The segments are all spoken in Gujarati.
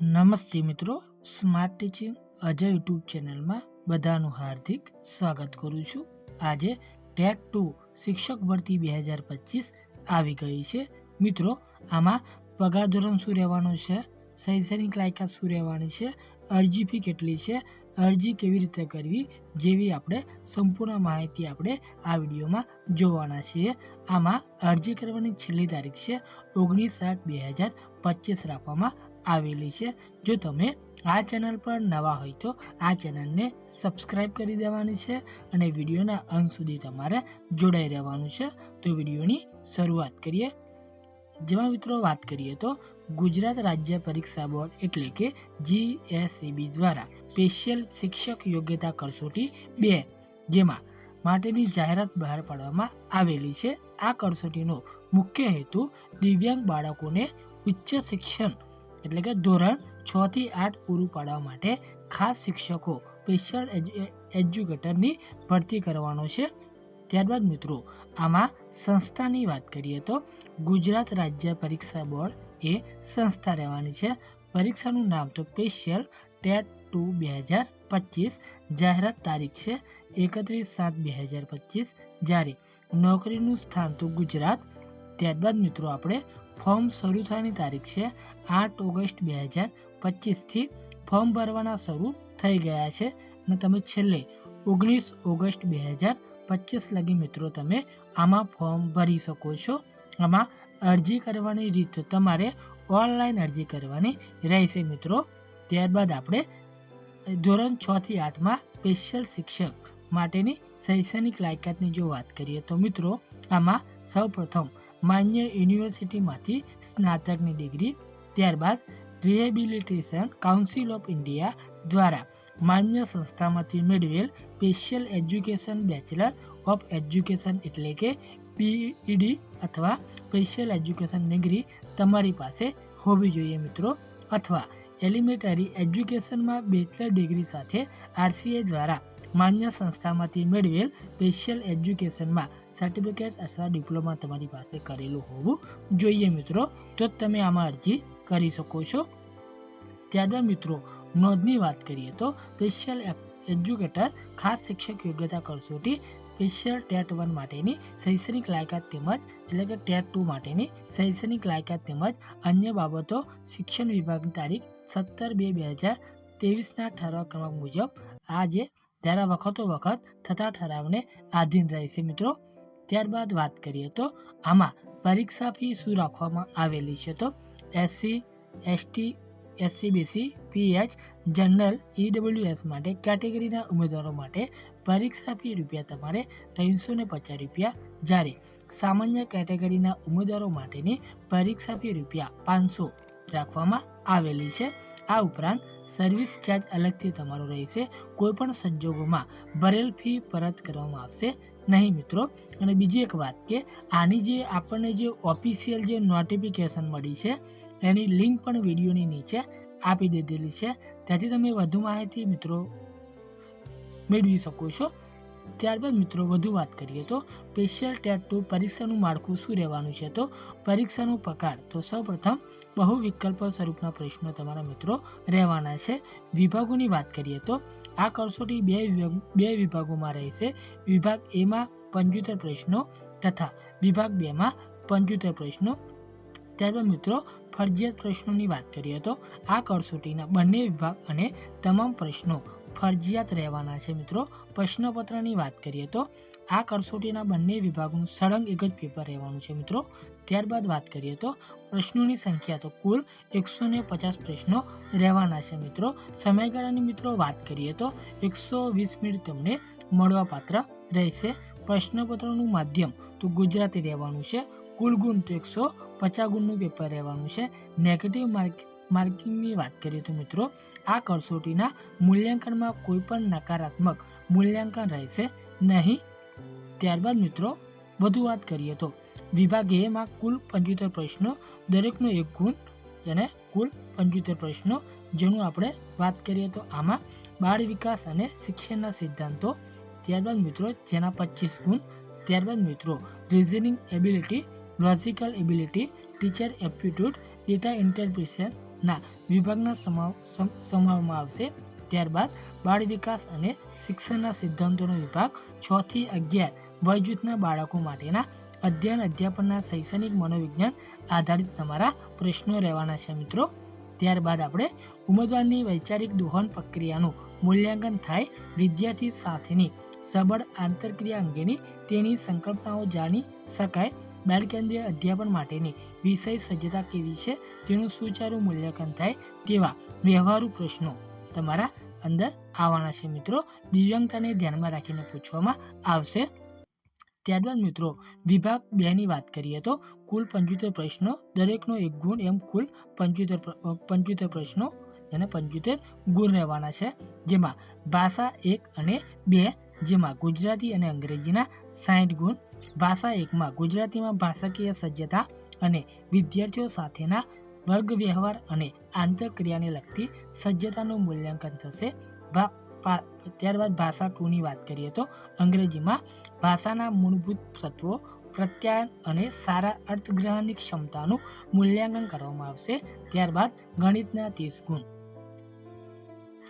નમસ્તે મિત્રો સ્માર્ટ ટીચિંગ અજય યુટ્યુબ ચેનલમાં બધાનું હાર્દિક સ્વાગત કરું છું. આજે ટેટ ટુ શિક્ષક ભરતી બે હજાર પચીસ આવી ગઈ છે. મિત્રો, આમાં પગાર ધોરણ શું રહેવાનું છે? શૈક્ષણિક લાયકાત શું રહેવાની છે? અરજી ફી કેટલી છે? અરજી કેવી રીતે કરવી? જેવી આપણે સંપૂર્ણ માહિતી આપણે આ વિડીયોમાં જોવાના છીએ. આમાં અરજી કરવાની છેલ્લી તારીખ છે ઓગણીસ આઠ બે હજાર પચીસ રાખવામાં આવેલી છે. જો તમે આ ચેનલ પર નવા હોય તો આ ચેનલને સબસ્ક્રાઇબ કરી દેવાની છે અને વિડીયોના અંત સુધી તમારે જોડાઈ રહેવાનું છે. તો વિડીયોની શરૂઆત કરીએ. જેમાં મિત્રો વાત કરીએ તો ગુજરાત રાજ્ય પરીક્ષા બોર્ડ એટલે કે જીએસસીબી દ્વારા સ્પેશિયલ શિક્ષક યોગ્યતા કસોટી બે જેમાં માટેની જાહેરાત બહાર પાડવામાં આવેલી છે. આ કસોટીનો મુખ્ય હેતુ દિવ્યાંગ બાળકોને ઉચ્ચ શિક્ષણ એટલે કે ધોરણ છ થી આઠ પૂરું પાડવા માટે ખાસ શિક્ષકો સ્પેશિયલ એજ્યુકેટરની ભરતી કરવાનો છે. ત્યારબાદ મિત્રો, આમાં સંસ્થાની વાત કરીએ તો ગુજરાત રાજ્ય પરીક્ષા બોર્ડ એ સંસ્થા રહેવાની છે. પરીક્ષાનું નામ તો સ્પેશિયલ ટેટ ટુ બે હજાર પચીસ, જાહેરાત તારીખ છે એકત્રીસ સાત બે હજાર પચીસ જ્યારે નોકરીનું સ્થાન તો ગુજરાત. ત્યારબાદ મિત્રો, આપણે ફોર્મ શરૂ થવાની તારીખ છે આઠ ઓગસ્ટ બે હજાર પચીસથી ફોર્મ ભરવાના શરૂ થઈ ગયા છે અને તમે છેલ્લે ઓગણીસ ઓગસ્ટ બે હજાર પચીસ લગી મિત્રો તમે આમાં ફોર્મ ભરી શકો છો. આમાં અરજી કરવાની રીત તમારે ઓનલાઈન અરજી કરવાની રહેશે મિત્રો. ત્યારબાદ આપણે ધોરણ છ થી આઠમાં સ્પેશિયલ શિક્ષક માટેની શૈક્ષણિક લાયકાતની જો વાત કરીએ તો મિત્રો, આમાં સૌપ્રથમ માન્ય યુનિવર્સિટીમાંથી સ્નાતકની ડિગ્રી, ત્યારબાદ રિહેબિલિટેશન કાઉન્સિલ ઓફ ઇન્ડિયા દ્વારા માન્ય સંસ્થામાંથી મેળવેલ special education bachelor of education એટલે કે પીઈડી અથવા સ્પેશિયલ એજ્યુકેશન ડિગ્રી તમારી પાસે હોવી જોઈએ મિત્રો. અથવા એલિમેન્ટરી એજ્યુકેશનમાં બેચલર ડિગ્રી સાથે આરસીએ દ્વારા માન્ય સંસ્થામાંથી મેળવેલ સ્પેશિયલ એજ્યુકેશનમાં સર્ટિફિકેટ અથવા ડિપ્લોમા તમારી પાસે કરેલું હોવું જોઈએ મિત્રો. તો જ તમે આમાં અરજી કરી શકો છો. ત્યારબાદ મિત્રો, નોંધની વાત કરીએ તો સ્પેશિયલ એજ્યુકેટર ખાસ શિક્ષક યોગ્યતા કસોટી સ્પેશિયલ ટેટ વન માટેની શૈક્ષણિક લાયકાત તેમજ, એટલે કે ટેટ ટુ માટેની શૈક્ષણિક લાયકાત તેમજ અન્ય બાબતો શિક્ષણ વિભાગની તારીખ સત્તર બે બે હજાર ત્રેવીસના ઠરાવ ક્રમાંક મુજબ આજે ધારા વખતો વખત થતા ઠરાવને આધીન રહેશે મિત્રો. ત્યારબાદ વાત કરીએ તો આમાં પરીક્ષા ફી શું રાખવામાં આવેલી છે તો SC ST SC BC PH general EWS માટે કેટેગરીના ઉમેદવારો માટે પરીક્ષા ફી રૂપિયા તમારે ત્રણસો ને પચાસ રૂપિયા જ્યારે સામાન્ય કેટેગરીના ઉમેદવારો માટેની પરીક્ષા ફી રૂપિયા પાંચસો રાખવામાં આવેલી છે. આ ઉપરાંત સર્વિસ ચાર્જ અલગથી તમારો રહેશે. કોઈપણ સંજોગોમાં ભરેલ ફી પરત કરવામાં આવશે નહીં મિત્રો. અને બીજી એક વાત કે આની જે આપણને જે ઓફિશિયલ જે નોટિફિકેશન મળી છે, એની લિંક પણ વિડીયોની નીચે આપી દીધેલી છે. ત્યાંથી તમે વધુ માહિતી મિત્રો મેળવી શકો છો. ત્યારબાદ મિત્રો વધુ વાત કરીએ તો સ્પેશિયલ ટેટ ટુ પરીક્ષાનું માળખું શું રહેવાનું છે? તો પરીક્ષાનો પ્રકાર. તો સૌપ્રથમ બહુ વિકલ્પ સ્વરૂપના પ્રશ્નો તમારા મિત્રો રહેવાના છે. વિભાગોની વાત કરીએ તો આ કસોટી બે બે વિભાગોમાં રહેશે વિભાગ એમાં પંચોતેર પ્રશ્નો તથા વિભાગ બેમાં પંચોતેર પ્રશ્નો. ત્યારબાદ મિત્રો ફરજિયાત પ્રશ્નોની વાત કરીએ તો આ કસોટીના બંને વિભાગ અને તમામ પ્રશ્નો ફરજિયાત રહેવાના છે મિત્રો. પ્રશ્નપત્રની વાત કરીએ તો, આ કસોટીના બંને વિભાગનું સળંગ એક જ પેપર રહેવાનું છે મિત્રો. ત્યારબાદ વાત કરીએ તો, પ્રશ્નોની સંખ્યા તો કુલ એકસો ને પચાસ પ્રશ્નો રહેવાના છે મિત્રો. સમયગાળાની મિત્રો વાત કરીએ તો, એકસો વીસ મિનિટ તમને મળવાપાત્ર રહેશે. પ્રશ્નપત્રનું માધ્યમ તો ગુજરાતી રહેવાનું છે. કુલ ગુણ તો એકસો પચાસ ગુણનું પેપર રહેવાનું છે. નેગેટિવ માર્ક માર્કિંગની વાત કરીએ તો મિત્રો, આ કસોટીના મૂલ્યાંકનમાં કોઈ પણ નકારાત્મક મૂલ્યાંકન રહેશે નહીં. ત્યારબાદ મિત્રો, વધુ વાત કરીએ તો વિભાગ એમાં કુલ પંચોતેર પ્રશ્નો, દરેકનો એક ગુણ અને કુલ પંચોતેર પ્રશ્નો જેનું આપણે વાત કરીએ તો આમાં બાળ વિકાસ અને શિક્ષણના સિદ્ધાંતો, ત્યારબાદ મિત્રો જેના પચીસ ગુણ, ત્યારબાદ મિત્રો reasoning ability logical ability teacher aptitude data interpretation ના, વિભાગના સમાવ, સમ- સમાવવામાં આવશે. ત્યારબાદ બાળ વિકાસ અને શિક્ષણના સિદ્ધાંતોનો વિભાગ, છ થી અગિયાર, વયજૂથના બાળકો માટેના અધ્યયન, અધ્યાપનના શૈક્ષણિક મનોવિજ્ઞાન આધારિત તમારા પ્રશ્નો રહેવાના છે મિત્રો. ત્યારબાદ આપણે ઉમેદવારની વૈચારિક દોહન પ્રક્રિયાનું મૂલ્યાંકન થાય વિદ્યાર્થી સાથેની સબળ આંતરક્રિયા અંગેની તેની સંકલ્પનાઓ જાણી શકાય. બાળ કેન્દ્રીય અધ્યાપન માટેની વિષય સજ્જતા કેવી છે? તેનું સુચારું મૂલ્યાંકન થાય તેવા વ્યવહારુ પ્રશ્નો તમારા અંદર આવવાના છે મિત્રો. દિવ્યાંગતાને ધ્યાનમાં રાખીને પૂછવામાં આવશે. ત્યારબાદ મિત્રો, વિભાગ બે ની વાત કરીએ તો કુલ પંચોતેર પ્રશ્નો, દરેકનો એક ગુણ એમ કુલ પંચોતેર પંચોતેર પ્રશ્નો અને પંચોતેર ગુણ રહેવાના છે. જેમાં ભાષા એક અને બે, જેમાં ગુજરાતી અને અંગ્રેજીના સાઠ ગુણ ભાષા એકમાં ગુજરાતીમાં ભાષાકીય સજ્જતા અને વિદ્યાર્થીઓ સાથેના વર્ગ વ્યવહાર અને આંતરક્રિયાને લગતી સજ્જતાનું મૂલ્યાંકન થશે. ત્યારબાદ ભાષા ટુની વાત કરીએ તો અંગ્રેજીમાં ભાષાના મૂળભૂત તત્વો પ્રત્યાયન અને સારા અર્થગ્રહણની ક્ષમતાનું મૂલ્યાંકન કરવામાં આવશે. ત્યારબાદ ગણિતના ત્રીસ ગુણ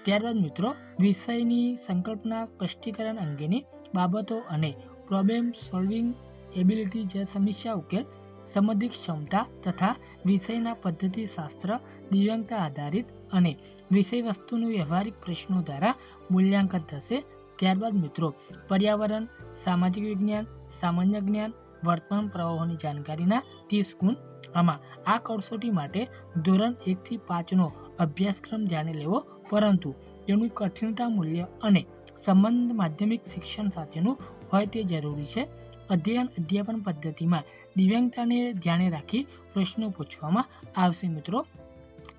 ત્યારબાદ મિત્રો વિષયની સંકલ્પના સ્પષ્ટીકરણ અંગેની બાબતો અને પ્રોબ્લેમ સોલ્વિંગ એબિલિટી જે સમસ્યા ઉકેલ, સંબંધિત ક્ષમતા તથા વિષયના પદ્ધતિશાસ્ત્ર દિવ્યાંગતા આધારિત અને વિષય વસ્તુનું વ્યવહારિક પ્રશ્નો દ્વારા મૂલ્યાંકન થશે. ત્યારબાદ મિત્રો, પર્યાવરણ, સામાજિક વિજ્ઞાન, સામાન્ય જ્ઞાન, વર્તમાન પ્રવાહોની જાણકારીના ત્રીસ ગુણ. આમાં આ કસોટી માટે ધોરણ એકથી પાંચનો અભ્યાસક્રમ ધ્યાને લેવો પરંતુ તેનું કઠિનતા મૂલ્ય અને સંબંધ માધ્યમિક શિક્ષણ સાથેનું હોય તે જરૂરી છે. અધ્યયન અધ્યાપન પદ્ધતિમાં દિવ્યાંગતાને ધ્યાને રાખી પ્રશ્નો પૂછવામાં આવશે મિત્રો.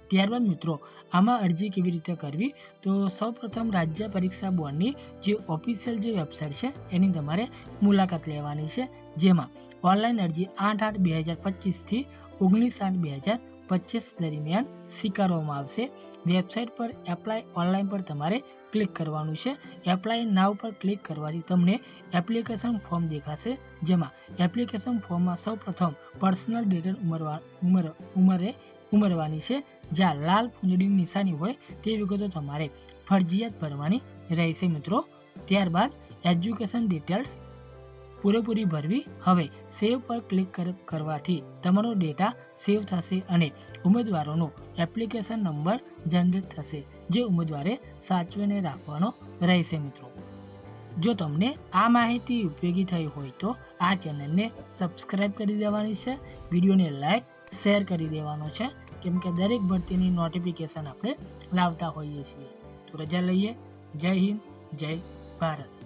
ત્યારબાદ મિત્રો, આમાં અરજી કેવી રીતે કરવી? તો સૌપ્રથમ રાજ્ય પરીક્ષા બોર્ડની જે ઓફિશિયલ જે વેબસાઇટ છે, એની તમારે મુલાકાત લેવાની છે. જેમાં ઓનલાઈન અરજી આઠ આઠ બે હજાર પચીસથી ઓગણીસ આઠ બે હજાર પચીસ દરમિયાન સ્વીકારવામાં આવશે. વેબસાઇટ પર એપ્લાય ઓનલાઈન પર તમારે ક્લિક કરવાનું છે. એપ્લાય નાવ પર ક્લિક કરવાથી તમને એપ્લિકેશન ફોર્મ દેખાશે, જેમાં એપ્લિકેશન ફોર્મમાં સૌપ્રથમ પર્સનલ ડિટેલ ઉમરવા, ઉમર, ઉમરે, ઉમેરવાની છે. જ્યાં લાલ ફૂંદડીની નિશાની હોય તે વિગતો તમારે ફરજિયાત ભરવાની રહેશે મિત્રો. ત્યારબાદ એજ્યુકેશન ડિટેલ્સ પૂરેપૂરી ભરવી. હવે સેવ પર ક્લિક કર- કરવાથી તમારો ડેટા સેવ થશે અને ઉમેદવારોનો એપ્લિકેશન નંબર જનરેટ થશે, જે ઉમેદવારે સાચવીને રાખવાનો રહેશે મિત્રો. જો તમને આ માહિતી ઉપયોગી થઈ હોય તો આ ચેનલને સબસ્ક્રાઇબ કરી દેવાની છે, વિડીયોને લાઈક શેર કરી દેવાનો છે, કેમ કે દરેક ભરતીની નોટિફિકેશન આપણે લાવતા હોઈએ છીએ. તો રજા લઈએ. જય હિન્દ, જય ભારત.